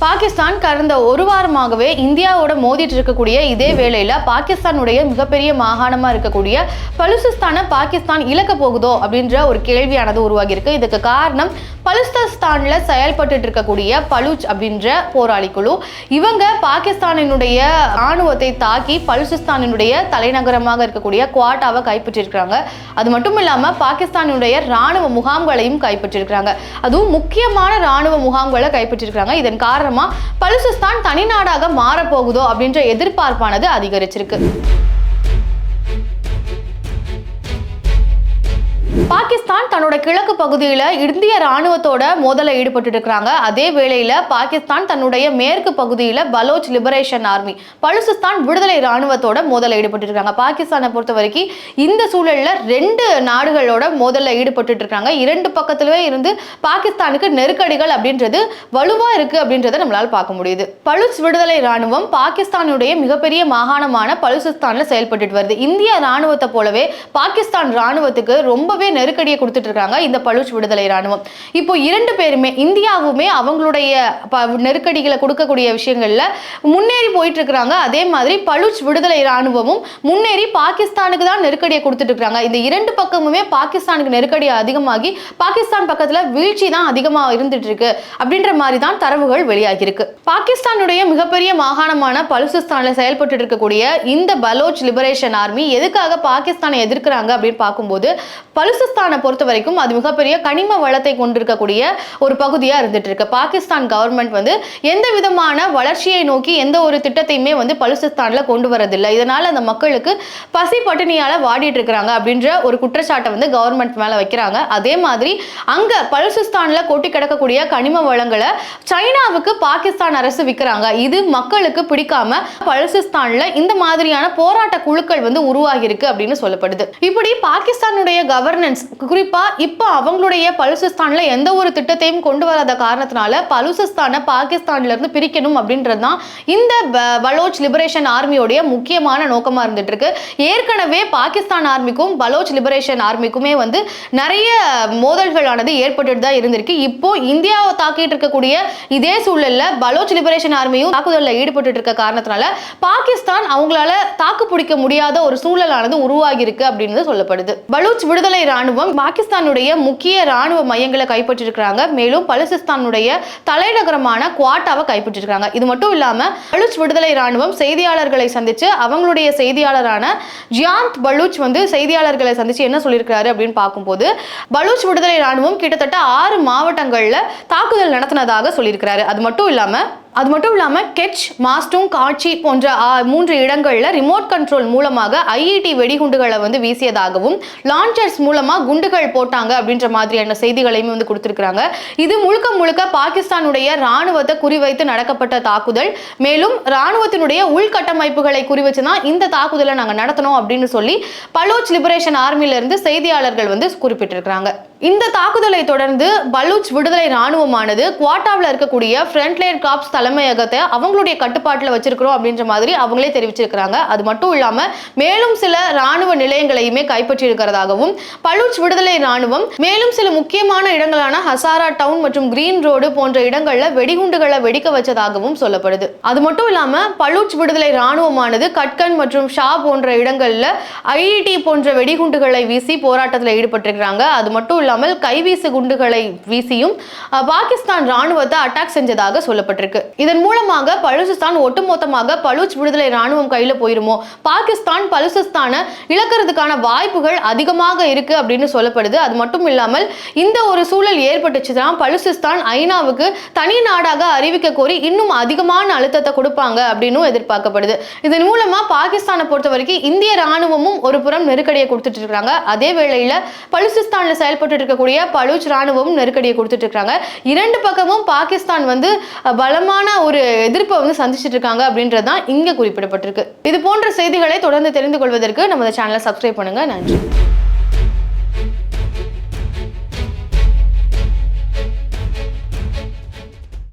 பாகிஸ்தான் கடந்த ஒரு வாரமாகவே இந்தியாவோட மோதிட்டு இருக்கக்கூடிய இதே வேளையில பாகிஸ்தானுடைய மிகப்பெரிய மாகாணமா இருக்கக்கூடிய பலுசிஸ்தானை பாகிஸ்தான் இழக்க போகுதோ அப்படின்ற ஒரு கேள்வியானது உருவாகியிருக்கு. இதுக்கு காரணம் பலுஸ்தான்ல செயல்பட்டு இருக்கக்கூடிய பலுச் அப்படின்ற போராளி குழு. இவங்க பாகிஸ்தானினுடைய ராணுவத்தை தாக்கி பலுசிஸ்தானினுடைய தலைநகரமாக இருக்கக்கூடிய குவாட்டாவை கைப்பற்றிருக்கிறாங்க அது மட்டும் இல்லாம பாகிஸ்தானுடைய ராணுவ முகாம்களையும் கைப்பற்றிருக்கிறாங்க அதுவும் முக்கியமான ராணுவ முகாம்களை கைப்பற்றிருக்கிறாங்க இதன் காரணம் பலுசிஸ்தான் தனிநாடாக மாறப்போகுதோ அப்படின்ற எதிர்பார்ப்பானது அதிகரிச்சிருக்கு. பாகிஸ்தான் தன்னோட கிழக்கு பகுதியில் இந்திய ராணுவத்தோட மோதல ஈடுபட்டு இருக்கிறாங்க அதே வேளையில பாகிஸ்தான் தன்னுடைய மேற்கு பகுதியில் பலோச் லிபரேஷன் ஆர்மி பலுசிஸ்தான் விடுதலை ராணுவத்தோட மோதல ஈடுபட்டு இருக்காங்க பாகிஸ்தானை பொறுத்த வரைக்கும் இந்த சூழல்ல ரெண்டு நாடுகளோட மோதல்ல ஈடுபட்டு இருக்காங்க இரண்டு பக்கத்திலே இருந்து பாகிஸ்தானுக்கு நெருக்கடிகள் அப்படின்றது வலுவா இருக்கு அப்படின்றத நம்மளால பார்க்க முடியுது. பலுச் விடுதலை ராணுவம் பாகிஸ்தானுடைய மிகப்பெரிய மாகாணமான பலுசிஸ்தான்ல செயல்பட்டு வருது. இந்திய ராணுவத்தை போலவே பாகிஸ்தான் ராணுவத்துக்கு ரொம்பவே நெருக்கடி நெருக்கடியை கொடுத்துட்டு இருக்காங்க இந்த பலுச் விடுதலை ராணுவம் இப்போ இரண்டு பேருமே இந்தியாவுமே அவங்களுடைய நெருக்கடிகளை கொடுக்கக்கூடிய விஷயங்கள்ல முன்னேறி போயிட்டு இருக்கிறாங்க அதே மாதிரி பலுச் விடுதலை ராணுவமும் முன்னேறி பாகிஸ்தானுக்கு தான் நெருக்கடியை கொடுத்துட்டு இருக்காங்க இந்த இரண்டு பக்கமுமே பாகிஸ்தானுக்கு நெருக்கடி அதிகமாகி பாகிஸ்தான் பக்கத்துல வீழ்ச்சி தான் அதிகமாக இருந்துட்டு இருக்கு அப்படின்ற மாதிரி தான் தரவுகள் வெளியாகியிருக்கு. பாகிஸ்தானுடைய மிகப்பெரிய மாகாணமான பலுசிஸ்தான்ல செயல்பட்டு இருக்கக்கூடிய இந்த பலோச் லிபரேஷன் ஆர்மி எதுக்காக பாகிஸ்தானை எதிர்க்கிறாங்க அப்படின்னு பார்க்கும்போது பலுசிஸ்தானை பொறுத்த வரைக்கும் அது மிகப்பெரிய கனிம வளத்தை கொண்டிருக்கக்கூடிய ஒரு பகுதியாக இருந்துட்டு இருக்கு பாகிஸ்தான் கவர்மெண்ட் வந்து எந்த விதமான வளர்ச்சியை நோக்கி எந்த ஒரு திட்டத்தையுமே வந்து பலுசிஸ்தான்ல கொண்டு வரதில்லை. இதனால அந்த மக்களுக்கு பசி பட்டினியால வாடிட்டு இருக்கிறாங்க அப்படின்ற ஒரு குற்றச்சாட்டை வந்து கவர்மெண்ட் மேல வைக்கிறாங்க. அதே மாதிரி அங்க பலுசிஸ்தான்ல கொட்டி கிடக்கக்கூடிய கனிம வளங்களை சைனாவுக்கு பாகிஸ்தான் அரசு விற்கிறாங்க. இது மக்களுக்கு பிடிக்காம பலுசிஸ்தான்ல இந்த மாதிரியான போராட்ட குழுக்கள் வந்து உருவாகி இருக்கு அப்படின்னு சொல்லப்படுது. இப்படி பாகிஸ்தானுடைய கவர்னன்ஸ் குறிப்பா இப்போ அவங்களுடைய பலுசிஸ்தான்ல எந்த ஒரு திட்டத்தையும் கொண்டு வராத காரணத்தினால பலுசிஸ்தானை பாகிஸ்தான்ல இருந்து பிரிக்கணும் அப்படின்றது தான் இந்த பலோச் லிபரேஷன் ஆர்மியோடைய முக்கியமான நோக்கமா இருந்துட்டு இருக்கு. ஏற்கனவே பாகிஸ்தான் ஆர்மிக்கும் பலோச் லிபரேஷன் ஆர்மிக்குமே வந்து நிறைய மோதல்களானது ஏற்பட்டுட்டு தான் இருந்திருக்கு. இப்போ இந்தியாவை தாக்கிட்டு இருக்கக்கூடிய இதே சூழல்ல பலோச் லிபரேஷன் ஆர்மியும் தாக்குதலில் ஈடுபட்டு இருக்க காரணத்தினால பாகிஸ்தான் அவங்களால தாக்கு பிடிக்க முடியாத ஒரு சூழலானது உருவாகி இருக்கு அப்படின்னு சொல்லப்படுது. பலூச் விடுதலை ராணுவம் பாகிஸ்தானுடைய முக்கிய ராணுவ மையங்களை கைப்பற்றிருக்கிறாங்க. மேலும் பலுசிஸ்தானுடைய தலைநகரமான குவாட்டாவை கைப்பற்றிருக்காங்க இது மட்டும் இல்லாம பலூச் விடுதலை ராணுவம் செய்தியாளர்களை சந்திச்சு அவங்களுடைய செய்தியாளரான ஜியாந்த் பலூச் வந்து செய்தியாளர்களை சந்திச்சு என்ன சொல்லியிருக்கிறாரு அப்படின்னு பார்க்கும்போது பலூச் விடுதலை ராணுவம் கிட்டத்தட்ட ஆறு மாவட்டங்கள்ல தாக்குதல் நடத்தினதாக சொல்லியிருக்கிறாரு. அது மட்டும் இல்லாம அது மட்டும் இல்லாமல் கெச் மாஸ்டும் காட்சி போன்ற மூன்று இடங்களில் ரிமோட் கண்ட்ரோல் மூலமாக ஐஇடி வெடிகுண்டுகளை வந்து வீசியதாகவும் லான்ச்சர்ஸ் மூலமாக குண்டுகள் போட்டாங்க அப்படின்ற மாதிரியான செய்திகளையும் வந்து கொடுத்துருக்குறாங்க. இது முழுக்க முழுக்க பாகிஸ்தானுடைய ராணுவத்தை குறிவைத்து நடக்கப்பட்ட தாக்குதல். மேலும் ராணுவத்தினுடைய உள்கட்டமைப்புகளை குறிவச்சு தான் இந்த தாக்குதலை நாங்கள் நடத்தணும் அப்படின்னு சொல்லி பலோச் லிபரேஷன் ஆர்மியிலிருந்து செய்தியாளர்கள் வந்து குறிப்பிட்டிருக்கிறாங்க. இந்த தாக்குதலை தொடர்ந்து பலூச் விடுதலை ராணுவமானது குவாட்டாவில் இருக்கக்கூடிய ஃப்ரண்ட்லைன் காப்ஸ் தலைமையகத்தை அவங்களுடைய கட்டுப்பாட்டில் வச்சிருக்கிறோம் அப்படின்ற மாதிரி அவங்களே தெரிவிச்சிருக்கிறாங்க. அது மட்டும் இல்லாம மேலும் சில ராணுவ நிலையங்களையுமே கைப்பற்றி இருக்கிறதாகவும் பலூச் விடுதலை ராணுவம் மேலும் சில முக்கியமான இடங்களான ஹசாரா டவுன் மற்றும் கிரீன் ரோடு போன்ற இடங்கள்ல வெடிகுண்டுகளை வெடிக்க வச்சதாகவும் சொல்லப்படுது. அது மட்டும் இல்லாம பலூச் விடுதலை ராணுவமானது கட்கன் மற்றும் ஷா போன்ற இடங்கள்ல ஐடி போன்ற வெடிகுண்டுகளை வீசி போராட்டத்தில் ஈடுபட்டிருக்கிறாங்க. அது மட்டும் இல்லாமல் கைவீசு குண்டுகளை வீசியும் பாகிஸ்தான் ராணுவத்தை அட்டாக் செஞ்சதாக சொல்லப்பட்டிருக்கு. இதன் மூலமாக பலுசிஸ்தான் ஒட்டுமொத்தமாக பலூச் விடுதலை ராணுவம் கையில போயிருமோ? பாகிஸ்தான் பலுசிஸ்தானை இழக்கிறதுக்கான வாய்ப்புகள் அதிகமாக இருக்கு அப்படின்னு சொல்லப்படுது. அது மட்டும் இல்லாமல் இந்த ஒரு சூழல் ஏற்பட்டுச்சுன்னா பலுசிஸ்தான் ஐநாவுக்கு தனி நாடாக அறிவிக்க கோரி இன்னும் அதிகமான அழுத்தத்தை கொடுப்பாங்க அப்படின்னும் எதிர்பார்க்கப்படுது. இதன் மூலமா பாகிஸ்தானை பொறுத்த வரைக்கும் இந்திய ராணுவமும் ஒரு புறம் நெருக்கடியை கொடுத்துட்டு இருக்காங்க. அதே வேளையில பலுசிஸ்தான்ல செயல்பட்டு இருக்கக்கூடிய பலூச் ராணுவமும் நெருக்கடியை கொடுத்துட்டு இருக்காங்க. இரண்டு பக்கமும் பாகிஸ்தான் வந்து பலமான கடுமையான ஒரு எதிர்ப்பை வந்து சந்திச்சிட்டு இருக்காங்க அப்படின்றது தான் இங்க குறிப்பிடப்பட்டிருக்கு. இது போன்ற செய்திகளை தொடர்ந்து தெரிந்து கொள்வதற்கு நமது சேனலை சப்ஸ்கிரைப் பண்ணுங்க. நன்றி.